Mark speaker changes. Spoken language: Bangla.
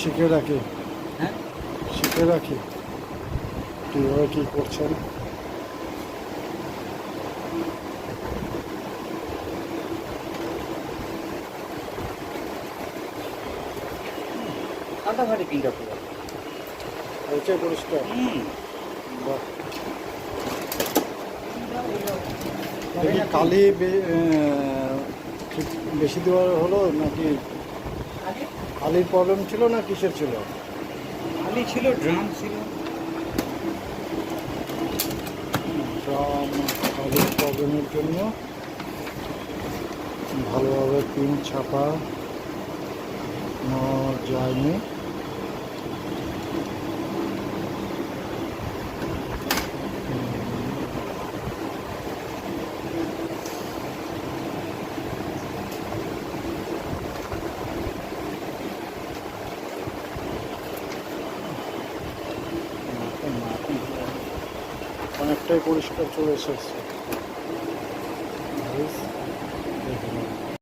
Speaker 1: শিখে রাখি।
Speaker 2: হ্যাঁ?
Speaker 1: শিখে রাখি। কীভাবে কী করছেন?
Speaker 2: ফাটাফাটি পিনটা পুরো
Speaker 1: হয়েছে পরিষ্কার। বাহ। কালি ঠিক বেশি দেওয়া হলো নাকি কালির প্রবলেম ছিল না কিসের ছিল?
Speaker 2: আলি ছিল ড্রাম ছিল।
Speaker 1: ড্রাম কালির প্রবলেমের জন্য ভালোভাবে পিন ছাপা যায়নি। অনেকটাই পরিষ্কার চলে এসেছে।